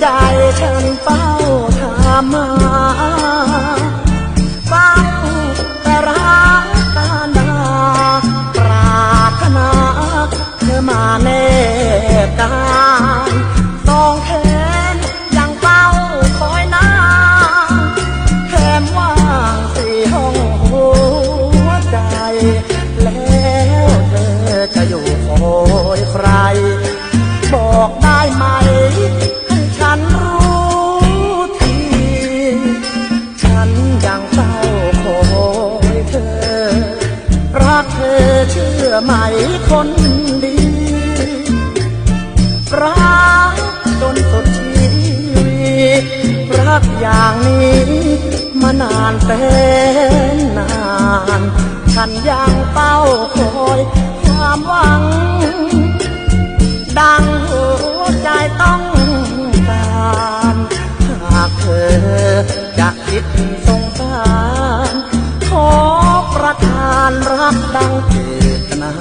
ใจฉันเฝ้าถามมาเฝ้าแตรักการาปรารถนาเธอมาแนบกายตองแขนยังเฝ้าคอยนางแถมว่างสี่ห้องหัวใจ กอย่างนี้ มานานแสนนาน ฉันยังเฝ้าคอยความหวัง ดังหัวใจต้องการหากเธอจะคิดสงสารขอประทานรักดังเจตนา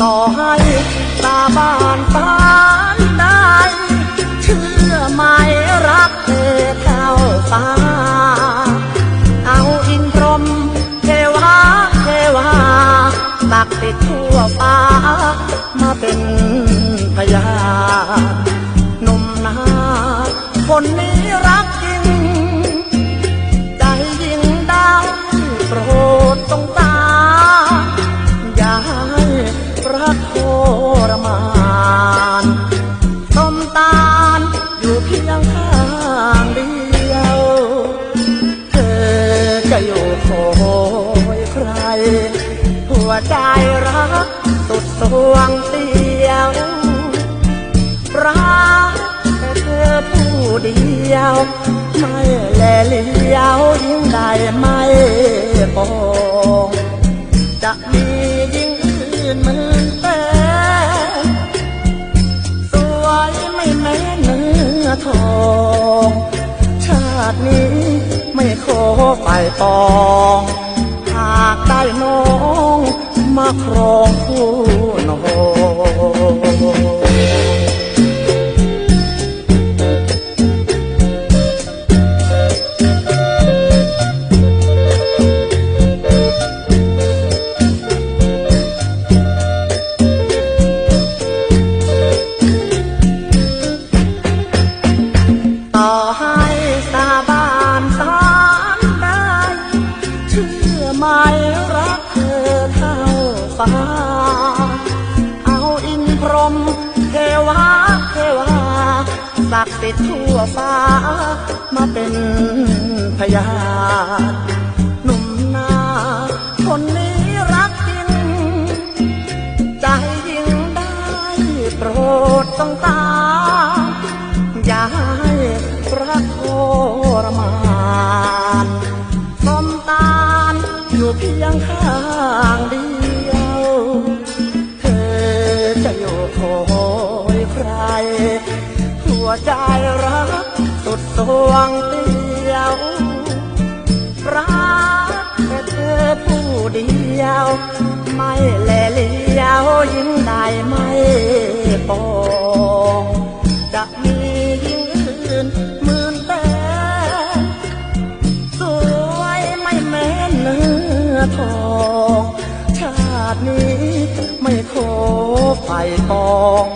ต่อให้ตาบ้านปา ตักติดทั่วฟ้ามาเป็นพยานหนุ่มนาคนนี้รักจริง ใจยิ่งได้โปรดตรงตา อย่าให้รักโทรมานสมตาลอยู่เพียงข้างเดียว เธอจะอยู่คอยใค วใจรักสุดสวงเตียวรักแต่เธอผู้เดียว ไม่แลเลี้ยวยิ่งใดไม่ปองจะมียิ่งอื่นหมือนแต่สวยไม่แม้เนื้อทองชาตินี้ไม่ขอไปปอง หากได้น้อง มาครองคู่นอน ฟ้าเอาอินพรหมเทวาเทวาศักดิ์สิทธิ์ทั่วฟ้า มาเป็นพยานหนุ่มนาคนนี้รักจริง ใจยิงได้โปรดต้องตามอย่าให้รักโทรมานสมตาลอยู่เพียงข้างเดียว ใจรักสุดสวงเตียวรักแต่เธอผู้เดียว ไม่แลเลี้ยวยิ่งได้ไม่ปองจะมียิ่งอื่นหมื่นแต่สวยไม่แม้เนื้อทองชาตินี้ไม่ขอไฟปอง